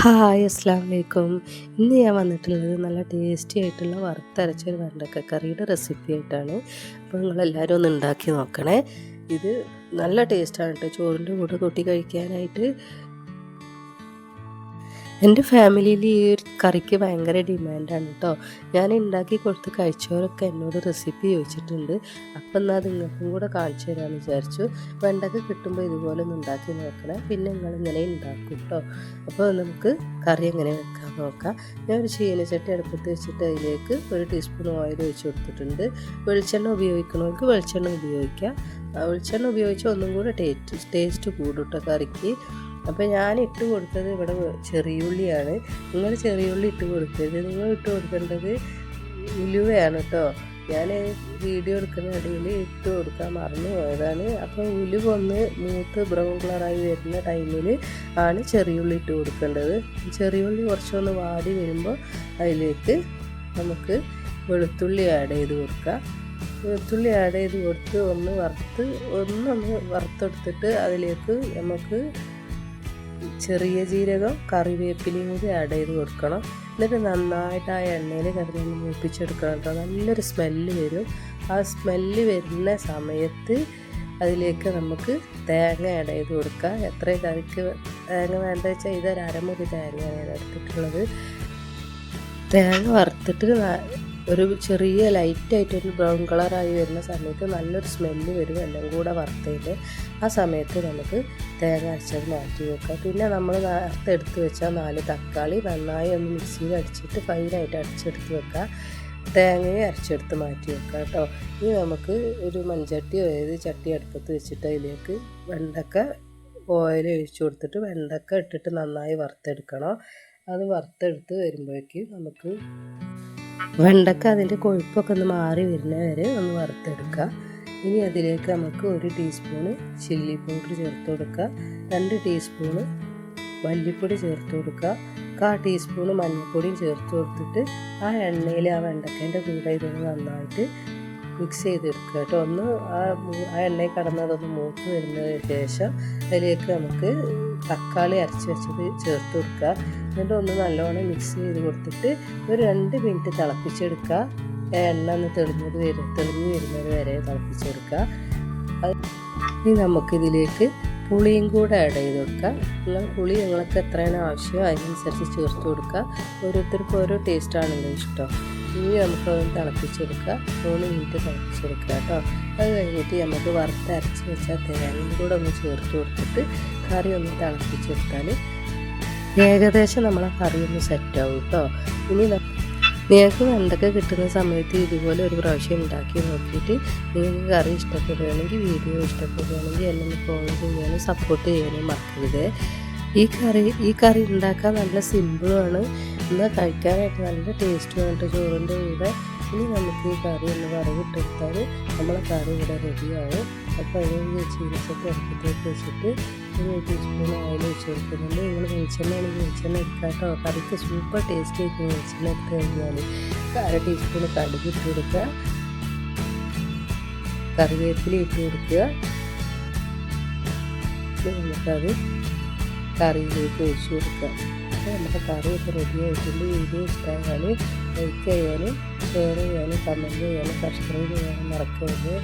Hi അസ്സാം വലൈക്കും ഇന്ന് ഞാൻ വന്നിട്ടുള്ളത് നല്ല ടേസ്റ്റി ആയിട്ടുള്ള വറുത്തരച്ചൊരു വെണ്ടക്ക കറിയുടെ റെസിപ്പി ആയിട്ടാണ്. അപ്പോൾ നിങ്ങളെല്ലാവരും ഒന്ന് ഉണ്ടാക്കി നോക്കണേ. ഇത് നല്ല ടേസ്റ്റാണ് കേട്ടോ ചോറിന്റെ കൂടെ കൂട്ടി കഴിക്കാനായിട്ട് എന്റെ ഫാമിലിയിൽ ഈ ഒരു കറിക്ക് ഭയങ്കര ഡിമാൻഡാണ് കേട്ടോ ഞാൻ ഉണ്ടാക്കി കൊടുത്ത് കഴിച്ചവരൊക്കെ എന്നോട് റെസിപ്പി ചോദിച്ചിട്ടുണ്ട്. അപ്പം എന്നാൽ നിങ്ങൾക്കും കൂടെ കാണിച്ചു തരാമെന്ന് വിചാരിച്ചു. വെണ്ടക്ക കിട്ടുമ്പോൾ ഇതുപോലെ ഒന്ന് ഉണ്ടാക്കി നോക്കണേ. പിന്നെ നിങ്ങൾ ഇങ്ങനെ ഉണ്ടാക്കും കേട്ടോ അപ്പോൾ നമുക്ക് കറി എങ്ങനെ വെക്കാൻ നോക്കാം. ഞാൻ ഒരു ചീനച്ചട്ടി അടുപ്പത്ത് വെച്ചിട്ട് അതിലേക്ക് ഒരു ടീസ്പൂൺ ഓയിൽ ഒഴിച്ചു കൊടുത്തിട്ടുണ്ട്. വെളിച്ചെണ്ണ ഉപയോഗിക്കണമെങ്കിൽ വെളിച്ചെണ്ണ ഉപയോഗിക്കാം. വെളിച്ചെണ്ണ ഉപയോഗിച്ച് ഒന്നും കൂടെ ടേസ്റ്റ് ടേസ്റ്റ് കൂടും കേട്ടോ കറിക്ക്. അപ്പോൾ ഞാൻ ഇട്ട് കൊടുത്തത് ഇവിടെ ചെറിയുള്ളിയാണ്. നിങ്ങൾ ചെറിയുള്ളി ഇട്ട് കൊടുക്കരുത്. നിങ്ങൾ ഇട്ട് കൊടുക്കേണ്ടത് ഉലുവയാണ് കേട്ടോ ഞാൻ വീഡിയോ എടുക്കുന്ന ഇടയിൽ ഇട്ട് കൊടുക്കാൻ മറന്നു പോയതാണ്. അപ്പോൾ ഉലുവ ഒന്ന് മൂത്ത് ബ്രൗൺ കളറായി വരുന്ന ടൈമിൽ ആണ് ചെറിയുള്ളി ഇട്ട് കൊടുക്കേണ്ടത്. ചെറിയുള്ളി കുറച്ചൊന്ന് വാടി വരുമ്പോൾ അതിലേക്ക് നമുക്ക് വെളുത്തുള്ളി ആഡ് ചെയ്ത് കൊടുക്കാം. വെളുത്തുള്ളി ആഡ് ചെയ്ത് കൊടുത്ത് ഒന്ന് വറുത്ത് ഒന്നൊന്ന് വറുത്തെടുത്തിട്ട് അതിലേക്ക് നമുക്ക് ചെറിയ ജീരകം കറിവേപ്പിലയും കൂടി ആഡ് ചെയ്ത് കൊടുക്കണം. എന്നിട്ട് നന്നായിട്ട് ആ എണ്ണയിൽ കിടന്ന് മൂപ്പിച്ചെടുക്കണം കേട്ടോ. നല്ലൊരു സ്മെല്ല് വരും. ആ സ്മെല്ല് വരുന്ന സമയത്ത് അതിലേക്ക് നമുക്ക് തേങ്ങ ആഡ് ചെയ്ത് കൊടുക്കുക എത്ര കറിക്ക് തേങ്ങ വേണ്ട വെച്ചാൽ ഇതൊരു അരമുറി തേങ്ങയാണ് എടുത്തിട്ടുള്ളത്. തേങ്ങ വറുത്തിട്ട് ഒരു ചെറിയ ലൈറ്റായിട്ടൊരു ബ്രൗൺ കളറായി വരുന്ന സമയത്ത് നല്ലൊരു സ്മെല്ല് വരും എല്ലാം കൂടെ വറുത്തതിൽ ആ സമയത്ത് നമുക്ക് തേങ്ങ അരച്ചത് മാറ്റി വെക്കാം. പിന്നെ നമ്മൾ നേരത്തെ വെച്ചാൽ നാല് തക്കാളി നന്നായി ഒന്ന് മിക്സിയിൽ അടിച്ചിട്ട് ഫൈനായിട്ട് അടിച്ചെടുത്ത് വെക്കുക തേങ്ങയെ അരച്ചെടുത്ത് മാറ്റി വെക്കുക കേട്ടോ. ഇനി നമുക്ക് ഒരു മൺചട്ടി ഏത് ചട്ടി അടുപ്പത്ത് വെച്ചിട്ട് അതിലേക്ക് വെണ്ടക്ക ഓയിൽ ഒഴിച്ചു കൊടുത്തിട്ട് വെണ്ടക്ക ഇട്ടിട്ട് നന്നായി വറുത്തെടുക്കണം. അത് വറുത്തെടുത്ത് വരുമ്പോഴേക്ക് നമുക്ക് വെണ്ടക്ക അതിന്റെ കൊഴുപ്പൊക്കെ ഒന്ന് മാറി വരുന്ന വരെ ഒന്ന് വറുത്തെടുക്കുക. ഇനി അതിലേക്ക് നമുക്ക് ഒരു ടീസ്പൂണ് ചില്ലി പൗഡർ ചേർത്ത് കൊടുക്കുക. രണ്ട് ടീസ്പൂണ് മല്ലിപ്പൊടി ചേർത്ത് കൊടുക്കുക. കാ ടീസ്പൂണ് മഞ്ഞൾപ്പൊടിയും ചേർത്ത് കൊടുത്തിട്ട് ആ എണ്ണയിൽ ആ വെണ്ടക്കേന്റെ കൂടെ ഇതൊന്ന് നന്നായിട്ട് മിക്സ് ചെയ്തെടുക്കുക കേട്ടോ. ഒന്ന് ആ ആ എണ്ണയിൽ കടന്നതൊന്ന് മൂത്ത് വരുന്നതിന് ശേഷം അതിലേക്ക് നമുക്ക് തക്കാളി അരച്ച് വെച്ചത് ചേർത്ത് കൊടുക്കുക. എന്നിട്ട് ഒന്ന് നല്ലോണം മിക്സ് ചെയ്ത് കൊടുത്തിട്ട് ഒരു രണ്ട് മിനിറ്റ് തിളപ്പിച്ചെടുക്കുക. എണ്ണ ഒന്ന് തെളിഞ്ഞത് വരും തെളിഞ്ഞ് വരുന്നത് വരെ തിളപ്പിച്ചെടുക്കുക. ഇനി നമുക്കിതിലേക്ക് പുളിയും കൂടെ ആഡ് ചെയ്ത് കൊടുക്കുക. നിങ്ങൾ പുളി നിങ്ങൾക്ക് എത്രയാണ് ആവശ്യം അതിനനുസരിച്ച് ചേർത്ത് കൊടുക്കുക. ഓരോരുത്തർക്കും ഓരോ ടേസ്റ്റാണല്ലോ ഇഷ്ടം. ഇനി നമുക്ക് തിളപ്പിച്ചെടുക്കുക. മൂന്ന് മിനിറ്റ് തിളപ്പിച്ചെടുക്കുക കേട്ടോ. അത് കഴിഞ്ഞിട്ട് നമുക്ക് വറുത്തരച്ച് വെച്ചാൽ തേങ്ങയും കൂടെ ഒന്ന് ചേർത്ത് കൊടുത്തിട്ട് കറി ഒന്ന് തിളപ്പിച്ചെടുത്താൽ ഏകദേശം നമ്മളെ കറി ഒന്ന് സെറ്റാവും കേട്ടോ ഇനി നിങ്ങൾക്ക് വെണ്ടക്ക കിട്ടുന്ന സമയത്ത് ഇതുപോലെ ഒരു പ്രാവശ്യം ഉണ്ടാക്കി നോക്കിയിട്ട് നിങ്ങൾക്ക് കറി ഇഷ്ടപ്പെടുകയാണെങ്കിൽ വീഡിയോ ഇഷ്ടപ്പെടുകയാണെങ്കിൽ എന്നെ ഫോളോ ചെയ്യാനും സപ്പോർട്ട് ചെയ്യാനും മറക്കരുത്. ഈ കറി ഈ കറി ഉണ്ടാക്കാൻ നല്ല സിമ്പിളാണ് എന്നാൽ കഴിക്കാനായിട്ട് നല്ല ടേസ്റ്റുമായിട്ട് ചോറിന്റെ കൂടെ ഇനി നമുക്ക് ഈ കറി ഒന്ന് വറവിട്ടെടുത്താൽ നമ്മളെ കറി ഇവിടെ റെഡിയാവും. അപ്പോൾ അതിന് ചീനച്ചട്ടി അടുപ്പത്തേക്ക് വെച്ചിട്ട് ഒരു ടീസ്പൂൺ ഓയിൽ ഒഴിച്ച് കൊടുക്കുന്നുണ്ട് നിങ്ങൾ വെളിച്ചെണ്ണ ആണെങ്കിൽ വെളിച്ചെണ്ണ എടുക്കാട്ടോ. കറിക്ക് സൂപ്പർ ടേസ്റ്റ് ആയിരിക്കും വെളിച്ചെണ്ണ എടുത്ത് കഴിഞ്ഞാൽ അര ടീസ്പൂൺ കടുക് ഇട്ട് കൊടുക്കുക. കറിവേപ്പില ഇട്ട് കൊടുക്കുക. നമുക്കത് കറിയിലേക്ക് ഒഴിച്ചു കൊടുക്കുക. അപ്പോൾ നമുക്ക് കറിയൊക്കെ റെഡി ആയിട്ടുണ്ട്. വീഡിയോ ഇഷ്ടമായാൽ ലൈക്ക് ചെയ്യാനും ഷെയർ ചെയ്യാനും കമന്റ് ചെയ്യാനും സബ്സ്ക്രൈബ് ചെയ്യാനും മറക്കരുത്.